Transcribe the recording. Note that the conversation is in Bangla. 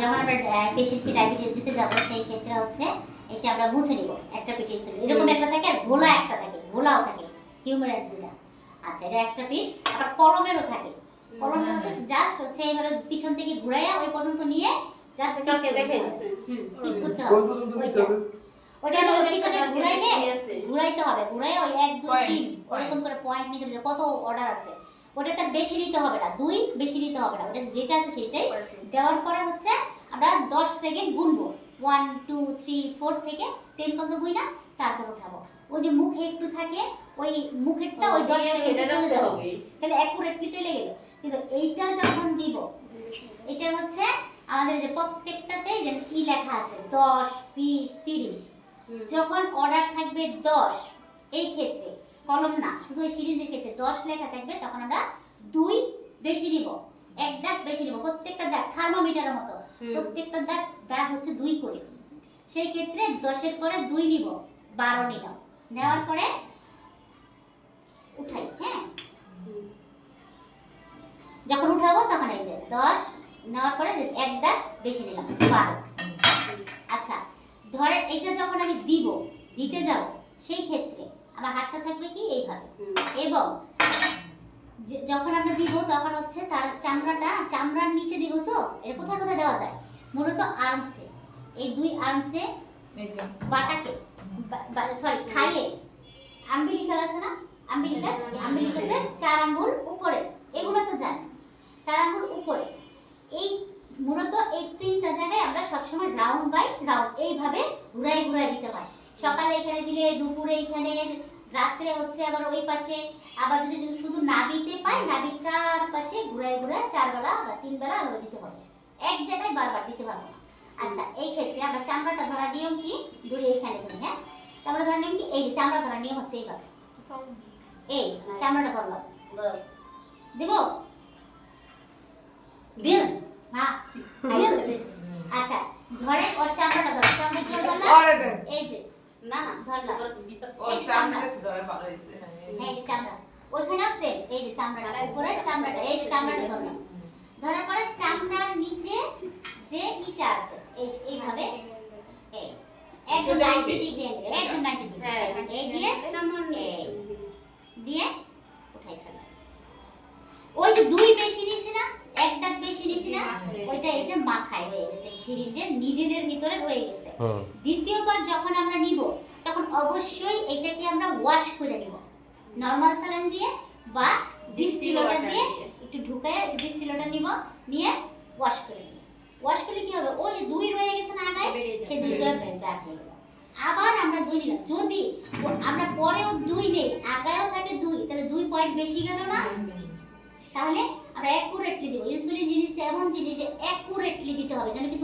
যখন আমরা পেশেন্টকে ডায়াবেটিস দিতে যাব সেই ক্ষেত্রে হচ্ছে এটা আমরা মুছে নিব একটা পিঠ এরকম একটা থাকে আর গোলা একটা থাকে গোলাও থাকে হিউম্যান যেটা আচ্ছা এটা একটা পিঠ আবার কলমেরও থাকে। কলমটা হচ্ছে জাস্ট হচ্ছে এইভাবে পিছন থেকে ঘুরাইয়া ওই পর্যন্ত নিয়ে জাস্ট হুম করতে হবে। ওটা পিছনে ঘুরাইলে ঘুরাইতে হবে ওই এক দুই তিন ওরকম করে পয়েন্ট নিতে কত অর্ডার আছে। ওটা তার বেশি নিতে হবে না দুই বেশি নিতে হবে না ওটা যেটা আছে সেটাই দেওয়ার পরে হচ্ছে আমরা দশ সেকেন্ড গুনবো। ওয়ান টু থ্রি ফোর থেকে টেন পর্যন্ত গুই না তারপর উঠাবো। ওই যে মুখে একটু থাকে ওই মুখেরটা ওই দশ সেকেন্ডে চলে যাবে। তাহলে অ্যাকুরেটলি চলে গেল। কিন্তু এইটা যখন দিব এটা হচ্ছে আমাদের যে প্রত্যেকটাতে যে ই লেখা আছে দশ বিশ তিরিশ। যখন অর্ডার থাকবে দশ এই ক্ষেত্রে কলম না শুধু এই সিরিজের ক্ষেত্রে দশ লেখা থাকবে তখন আমরা দুই বেশি নিব। এক দাগ বেশি নিব। প্রত্যেকটা দাগ থার্মোমিটারের মতো। প্রত্যেকটা দাগ দাগ হচ্ছে দুই করে। সেই ক্ষেত্রে দশের পরে দুই নিব বারো নিলাম। নেওয়ার পরে উঠাই হ্যাঁ? যখন উঠাবো তখন এই যে দশ নেওয়ার পরে এক দাগ বেশি নিলাম বারো। আচ্ছা ধরে এটা যখন আমি দিব দিতে যাব সেই ক্ষেত্রে আমার হাতটা থাকবে কি? এইভাবে। এবং যখন আমরা দিব তখন হচ্ছে তার চামড়াটা চামড়ার নিচে দিব তো? এটা কোথায় কোথায় দেওয়া যায়? মূলত আর্মসে এই দুই আর্মসে বাটাকে সরি থাইয়ে আম্বিলিকাল আছে না? আম্বিলিকাস আম্বিলিকাসের চার আঙ্গুল উপরে। এগুলো তো জানি চার আঙ্গুল উপরে। এই মূলত এই তিনটা জায়গায় আমরা সবসময় রাউন্ড বাই রাউন্ড এইভাবে ঘুরাই ঘুরাই দিতে হয়। সকালে এখানে দিলে দুপুরে এখানে রাত্রে হচ্ছে আবার ওই পাশে আবার যদি শুধু নাবিতে পাই নাবির চারপাশে ঘুরাই ঘুরাই চার বেলা বা তিন বেলা আবার দিতে হবে এক জায়গায় বারবার দিতে পারব না। আচ্ছা এই ক্ষেত্রে আমরা চামড়াটা ধরার নিয়ম কি? দূরে এইখানে ধরি হ্যাঁ? চামড়া ধরার নিয়ম কি? এই চামড়া ধরার নিয়ম হচ্ছে এইভাবে এই চামড়াটা ধরলাম ধর। দিব? দিন। না আচ্ছা ধরে ওর চামড়াটা ধর। চামড়া ধরলাম? এই যে না না ধরলাম। ও এই যে চামড়া ধরে ভালো হয়েছে। হ্যাঁ এই চামড়া। ওইখানেও সেম এই যে চামড়াটা উপরের চামড়াটা এই যে চামড়াটা ধরলাম। ধরার পরে চামড়ার নিচে যে ইটা আছে এই এইভাবে এই একদম 90 ডিগ্রি অ্যাঙ্গেল একদম 90 ডিগ্রি হ্যাঁ এই দিয়ে সামান্য দিয়ে উঠাই ফেলা ওই যে দুই বেশি নিছি না এক দাগ বেশি নিছি না ওইটা এসে মাথায় হয়ে গেছে সিরিজের নিডলের ভিতরে রয়ে গেছে। দ্বিতীয়বার যখন আমরা নিব তখন অবশ্যই এটাকে আমরা ওয়াশ করে নিব। নর্মাল স্যালাইন দিয়ে বা ডিস্টিলোটার দিয়ে। একটু ঢুকায় ডিস্টিলোটার নিব নিয়ে ওয়াশ করে নিব। ওয়াশ করলে কি হবে? ওই যে দুই রয়ে গেছে না আগায়। সে দুইটা ব্যাক হয়ে গেল। আবার আমরা দুই নিলাম। যদি আমরা পরেও দুই নেই আগায়ও থাকে দুই তাহলে দুই পয়েন্ট বেশি গেল না। তাহলে আমরা অ্যাকুরেটলি দিব। ইনসুলিন জিনিসটা এমন জিনিস যে অ্যাকুরেটলি দিতে হবে যেন কি